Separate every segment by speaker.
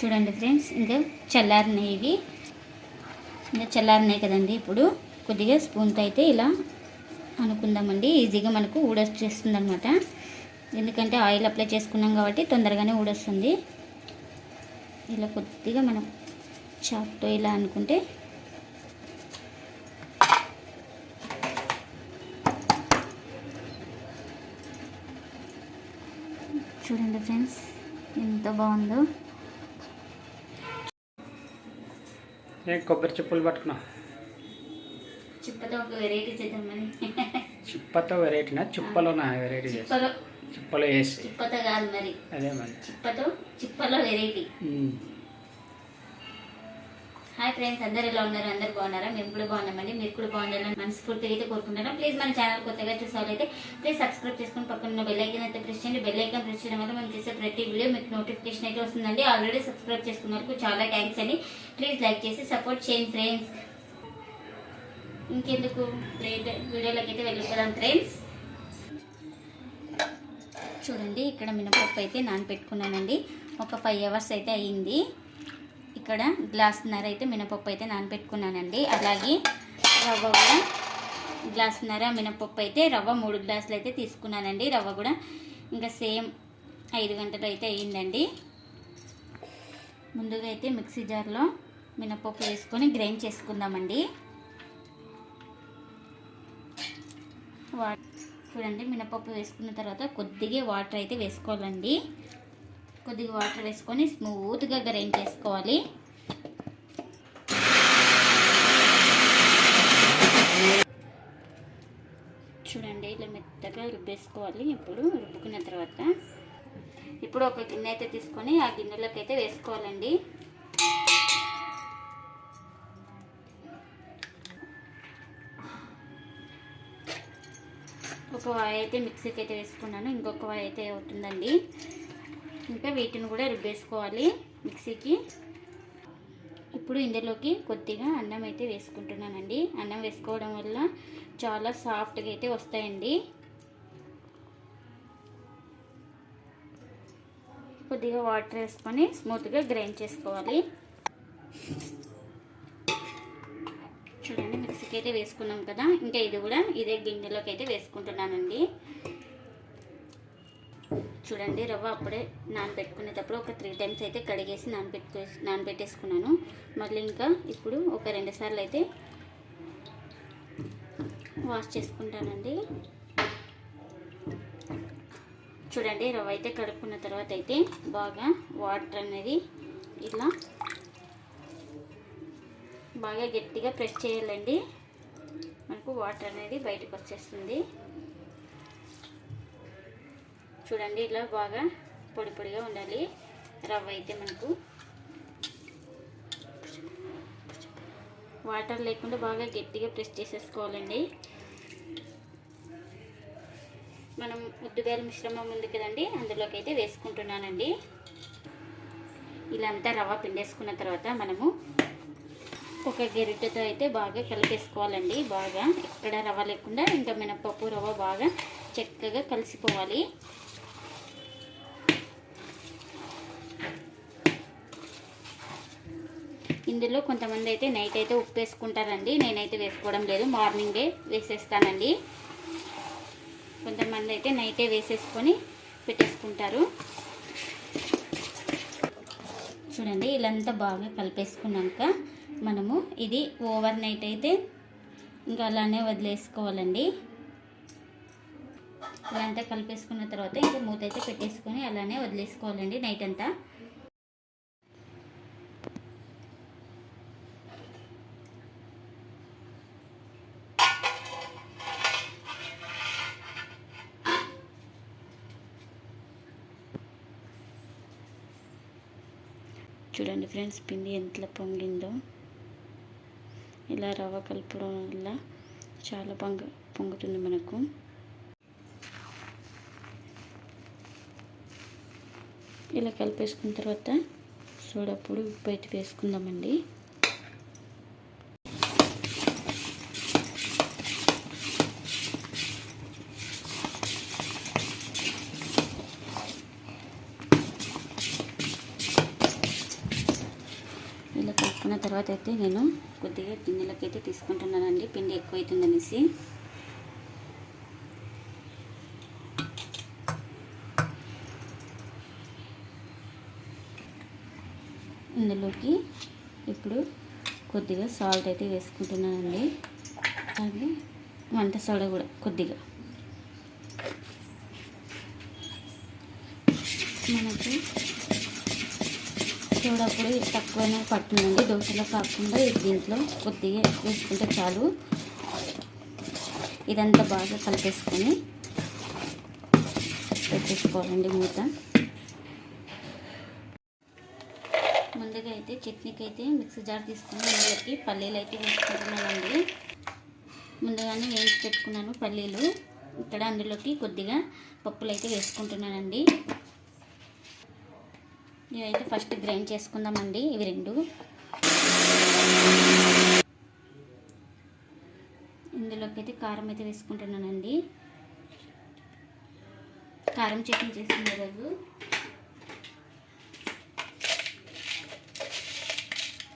Speaker 1: చూడండి ఫ్రెండ్స్ ఇంకా చల్లారినాయి ఇవి. ఇంకా చల్లారినాయి కదండి ఇప్పుడు. కొద్దిగా స్పూన్తో అయితే ఇలా అనుకుందామండి. ఈజీగా మనకు ఊడొచ్చేస్తుంది అనమాట ఎందుకంటే ఆయిల్ అప్లై చేసుకున్నాం కాబట్టి తొందరగానే ఊడొస్తుంది. ఇలా కొద్దిగా మనం చాక్తో ఇలా అనుకుంటే చూడండి ఫ్రెండ్స్ ఎంత బాగుందో.
Speaker 2: ఏ కొబ్బరి చెప్పులు పట్టుకున్నా.
Speaker 1: చిప్పతో ఒక వెరైటీ చేద్దామని
Speaker 2: చిప్పతో వెరైటీనా చిప్పలో నా వెరైటీ
Speaker 1: చిప్పలో.
Speaker 2: వేసి
Speaker 1: చిప్పతో కాదు మరి.
Speaker 2: అదే మరి.
Speaker 1: చిప్పతో చిప్పలో వెరైటీ. హాయ్ ఫ్రెండ్స్ అందరు ఎలా ఉన్నారు? అందరు బాగున్నారా? మేము కూడా బాగున్నామండి. మీరు కూడా బాగుండాలని మనస్ఫూర్తిగా అయితే కోరుకుంటున్నాం. ప్లీజ్ మన ఛానల్ కొత్తగా చూసేవాళ్ళైతే ప్లీజ్ సబ్స్క్రైబ్ చేసుకుని పక్కన ఉన్న బెల్ ఐకన్ అయితే ప్రెస్ చేయండి. బెల్ ఐకన్ ప్రెస్ చేయడం వల్ల మనం చేసే ప్రతి వీడియో మీకు నోటిఫికేషన్ అయితే వస్తుందండి. ఆల్రెడీ సబ్స్క్రైబ్ చేసుకున్నందుకు చాలా థ్యాంక్స్ అండి. ప్లీజ్ లైక్ చేసి సపోర్ట్ చేయండి ఫ్రెండ్స్ ఇంకెందుకు? వీడియోలోకి అయితే వెళ్ళిపోదాం ఫ్రెండ్స్ చూడండి ఇక్కడ మినపప్పు అయితే నానపెట్టుకున్నానండి. ఒక ఫైవ్ అవర్స్ అయితే అయ్యింది ఇక్కడ గ్లాసున్నర అయితే మినపప్పు అయితే నానపెట్టుకున్నానండి అలాగే రవ్వ కూడా గ్లాసున్నర మినపప్పు అయితే రవ్వ మూడు గ్లాసులు అయితే తీసుకున్నానండి. రవ్వ కూడా ఇంకా సేమ్ ఐదు గంటలు అయితే అయ్యిందండి. ముందుగా అయితే మిక్సీ జార్లో మినపప్పు వేసుకొని గ్రైండ్ చేసుకుందామండి. వా చూడండి మినపప్పు వేసుకున్న తర్వాత కొద్దిగా వాటర్ అయితే వేసుకోవాలండి. కొద్దిగా వాటర్ వేసుకొని స్మూత్గా గ్రైండ్ చేసుకోవాలి. చూడండి ఇలా మెత్తగా రుబ్బేసుకోవాలి. ఇప్పుడు రుబ్బుకున్న తర్వాత ఇప్పుడు ఒక గిన్నె అయితే తీసుకొని ఆ గిన్నెలోకి అయితే వేసుకోవాలండి. ఒక వాయి అయితే మిక్సీకి అయితే వేసుకున్నాను. ఇంకొక వాయి అయితే అవుతుందండి. ఇంకా వీటిని కూడా రుబ్బేసుకోవాలి మిక్సీకి. ఇప్పుడు ఇందులోకి కొద్దిగా అన్నం అయితే వేసుకుంటున్నానండి. అన్నం వేసుకోవడం వల్ల చాలా సాఫ్ట్గా అయితే వస్తాయండి. కొద్దిగా వాటర్ వేసుకొని స్మూత్గా గ్రైండ్ చేసుకోవాలి. చూడండి మిక్సీకి అయితే వేసుకున్నాం కదా. ఇంకా ఇది కూడా ఇదే గిన్నెలోకి అయితే వేసుకుంటున్నానండి. చూడండి రవ్వ అప్పుడే నానబెట్టుకునేటప్పుడు ఒక త్రీ టైమ్స్ అయితే కడిగేసి నానబెట్టుకో నానబెట్టేసుకున్నాను. మళ్ళీ ఇంకా ఇప్పుడు ఒక రెండు సార్లు అయితే వాష్ చేసుకుంటానండి. చూడండి రవ్వ అయితే కడుక్కున్న తర్వాత అయితే బాగా వాటర్ అనేది ఇలా బాగా గట్టిగా ప్రెస్ చేయాలండి. మనకు వాటర్ అనేది బయటకు వచ్చేస్తుంది. చూడండి ఇలా బాగా పొడి పొడిగా ఉండాలి. రవ్వ అయితే మనకు వాటర్ లేకుండా బాగా గట్టిగా ప్రెస్ చేసేసుకోవాలండి. మనం ఉద్దుగాల మిశ్రమం ఉంది కదండి అందులోకి అయితే వేసుకుంటున్నానండి. ఇలా అంతా రవ్వ పిండేసుకున్న తర్వాత మనము ఒక గెరిటతో అయితే బాగా కలిపేసుకోవాలండి బాగా. ఎక్కడ రవ్వ లేకుండా ఇంకా మినపప్పు రవ్వ బాగా చక్కగా కలిసిపోవాలి. ఇందులో కొంతమంది అయితే నైట్ అయితే ఉప్పు వేసుకుంటారండి. నేనైతే వేసుకోవడం లేదు. మార్నింగే వేసేస్తానండి. కొంతమంది అయితే నైటే వేసేసుకొని పెట్టేసుకుంటారు. చూడండి ఇలాంతా బాగా కలిపేసుకున్నాక మనము ఇది ఓవర్ నైట్ అయితే ఇంకా అలానే వదిలేసుకోవాలండి. ఇలాంతా కలిపేసుకున్న తర్వాత ఇంకా మూత అయితే పెట్టేసుకొని అలానే వదిలేసుకోవాలండి నైట్ అంతా. చూడండి ఫ్రెండ్స్ పిండి ఎంత పొంగిందో. ఇలా రవ్వ కలపడం వల్ల చాలా పొంగ పొంగుతుంది మనకు. ఇలా కలిపేసుకున్న తర్వాత సోడప్పుడు ఉప్పు అయితే వేసుకుందామండి. వేసుకున్న తర్వాత అయితే నేను కొద్దిగా గిన్నెలకి అయితే తీసుకుంటున్నానండి. పిండి ఎక్కువ అవుతుందనేసి ఇందులోకి ఇప్పుడు కొద్దిగా సాల్ట్ అయితే వేసుకుంటున్నానండి. అలాగే వంట సోడా కూడా కొద్దిగా. మనకు చూడప్పుడు తక్కువనే పడుతుందండి దోశలో కాకుండా దీంట్లో కొద్దిగా వేసుకుంటే చాలు. ఇదంతా బాగా కలిపేసుకొని పెట్టేసుకోవాలండి మూత. ముందుగా అయితే చట్నీకి అయితే మిక్సీ జార్ తీసుకుని అందులోకి పల్లీలు అయితే వేసుకుంటున్నానండి. ముందుగానే వేయించి పెట్టుకున్నాను పల్లీలు. ఇక్కడ అందులోకి కొద్దిగా పప్పులు అయితే వేసుకుంటున్నానండి. ఇవైతే ఫస్ట్ గ్రైండ్ చేసుకుందామండి. ఇవి రెండు. ఇందులోకి అయితే కారం అయితే వేసుకుంటున్నానండి. కారం చట్నీ చేసిన రోజు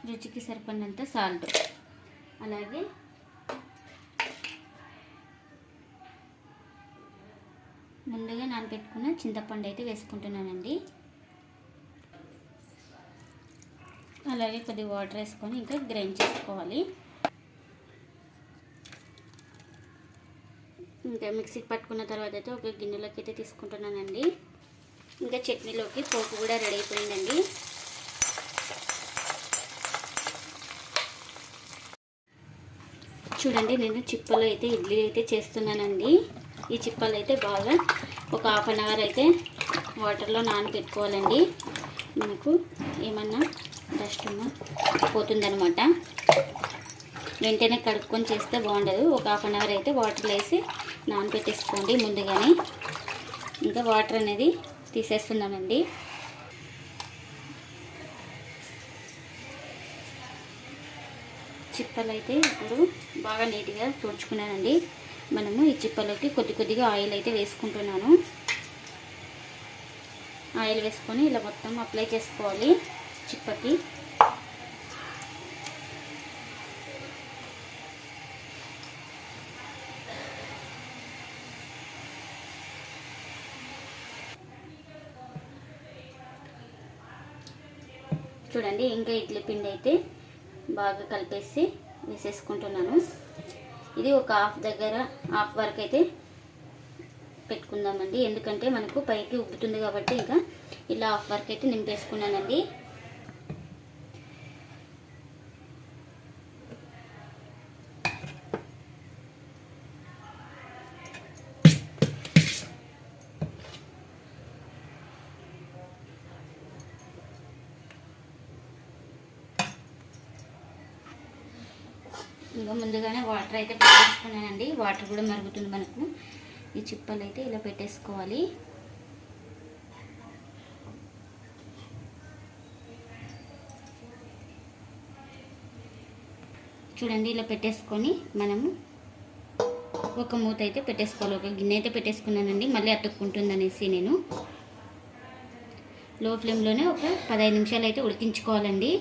Speaker 1: రుచికి సరిపడినంత సాల్ట్. అలాగే ముందుగా నానబెట్టుకున్న చింతపండు అయితే వేసుకుంటున్నానండి. అలాగే కొద్దిగా వాటర్ వేసుకొని ఇంకా గ్రైండ్ చేసుకోవాలి. ఇంకా మిక్సీకి పట్టుకున్న తర్వాత అయితే ఒక గిన్నెలోకి అయితే తీసుకుంటున్నానండి. ఇంకా చట్నీలోకి పోపు కూడా రెడీ అయిపోయిందండి. చూడండి నేను చిప్పలో అయితే ఇడ్లీ అయితే చేస్తున్నానండి. ఈ చిప్పలు అయితే బాగా ఒక హాఫ్ అన్ అవర్ అయితే వాటర్లో నానబెట్టుకోవాలండి. మనకు ఏమన్నా డస్ట్ పోతుందనమాట వెంటనే కడుక్కొని చేస్తే బాగుండదు. ఒక హాఫ్ అన్ అవర్ అయితే వాటర్ వేసి నానబెట్టేసుకోండి ముందుగానే. ఇంకా వాటర్ అనేది తీసేస్తున్నానండి. చిప్పలు అయితే ఇప్పుడు బాగా నీట్గా తుడుచుకున్నానండి. మనము ఈ చిప్పలోకి కొద్ది కొద్దిగా ఆయిల్ అయితే వేసుకుంటున్నాను. ఆయిల్ వేసుకొని ఇలా మొత్తం అప్లై చేసుకోవాలి. చిప్పకి. చూడండి ఇంకా ఇడ్లీ పిండి అయితే బాగా కలిపేసి వేసేసుకుంటున్నాను. ఇది ఒక హాఫ్ దగ్గర హాఫ్ వరకు అయితే పెట్టుకుందామండి. ఎందుకంటే మనకు పైకి ఉబ్బుతుంది కాబట్టి ఇంకా ఇలా హాఫ్ వరకు అయితే నింపేసుకున్నానండి. ఇంకా ముందుగానే వాటర్ అయితే పెట్టేసుకున్నానండి. వాటర్ కూడా మరుగుతుంది మనకు. ఈ చిప్పలు అయితే ఇలా పెట్టేసుకోవాలి. చూడండి ఇలా పెట్టేసుకొని మనము ఒక మూత అయితే పెట్టేసుకోవాలి. ఒక గిన్నె అయితే పెట్టేసుకున్నానండి. మళ్ళీ అతుక్కుంటుంది అనేసి నేను. లో ఫ్లేమ్లోనే ఒక పదహైదు నిమిషాలు అయితే ఉడికించుకోవాలండి.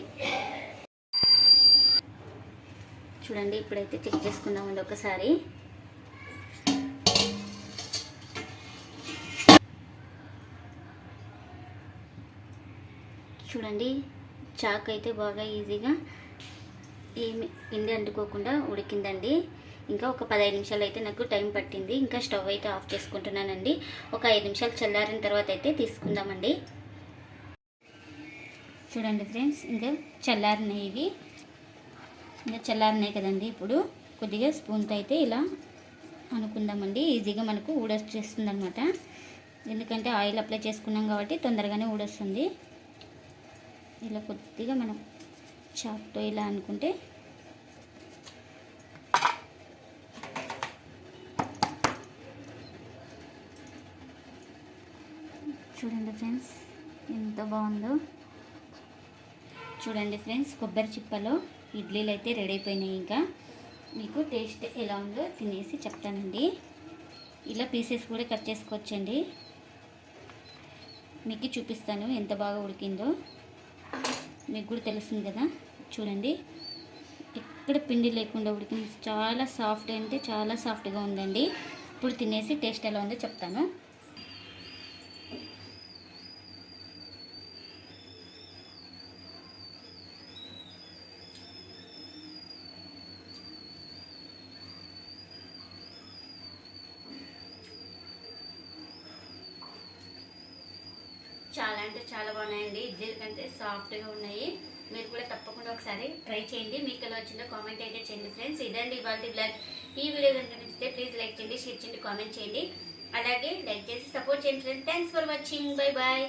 Speaker 1: చూడండి ఇప్పుడైతే చెక్ చేసుకుందామండి ఒకసారి. చూడండి చాక్ అయితే బాగా ఈజీగా ఏమి పిండి అంటుకోకుండా ఉడికిందండి. ఇంకా ఒక పదహైదు నిమిషాలు అయితే నాకు టైం పట్టింది. ఇంకా స్టవ్ అయితే ఆఫ్ చేసుకుంటున్నానండి. ఒక ఐదు నిమిషాలు చల్లారిన తర్వాత అయితే తీసుకుందామండి. చూడండి ఫ్రెండ్స్ ఇంకా చల్లారినవి. ఇంకా చల్లారినాయి కదండి. ఇప్పుడు కొద్దిగా స్పూన్తో అయితే ఇలా అనుకుందామండి. ఈజీగా మనకు ఊడొచ్చేస్తుంది అనమాట ఎందుకంటే ఆయిల్ అప్లై చేసుకున్నాం కాబట్టి తొందరగానే ఊడొస్తుంది. ఇలా కొద్దిగా మనం చాక్తో ఇలా అనుకుంటే చూడండి ఫ్రెండ్స్ ఎంత బాగుందో. చూడండి ఫ్రెండ్స్ కొబ్బరి చిప్పలో ఇడ్లీలు అయితే రెడీ అయిపోయినాయి ఇంకా. మీకు టేస్ట్ ఎలా ఉందో తినేసి చెప్తానండి. ఇలా పీసెస్ కూడా కట్ చేసుకోవచ్చండి. మీకు చూపిస్తాను ఎంత బాగా ఉడికిందో. మీకు కూడా తెలుస్తుంది కదా. చూడండి. ఎక్కడ పిండి లేకుండా ఉడికింది. చాలా సాఫ్ట్ అంటే చాలా సాఫ్ట్గా ఉందండి. ఇప్పుడు తినేసి టేస్ట్ ఎలా ఉందో చెప్తాను చాలా అంటే చాలా బాగున్నాయండి. ఇడ్లీల కంటే సాఫ్ట్గా ఉన్నాయి. మీరు కూడా తప్పకుండా ఒకసారి ట్రై చేయండి. మీకు ఎలా వచ్చిందో కామెంట్ అయితే చేయండి ఫ్రెండ్స్ ఇదండి ఇవాళ బ్లాగ్ ఈ వీడియో కనుక నచ్చితే ప్లీజ్ లైక్ చేయండి షేర్ చేయండి కామెంట్ చేయండి. అలాగే లైక్ చేసి సపోర్ట్ చేయండి friends thanks for watching bye bye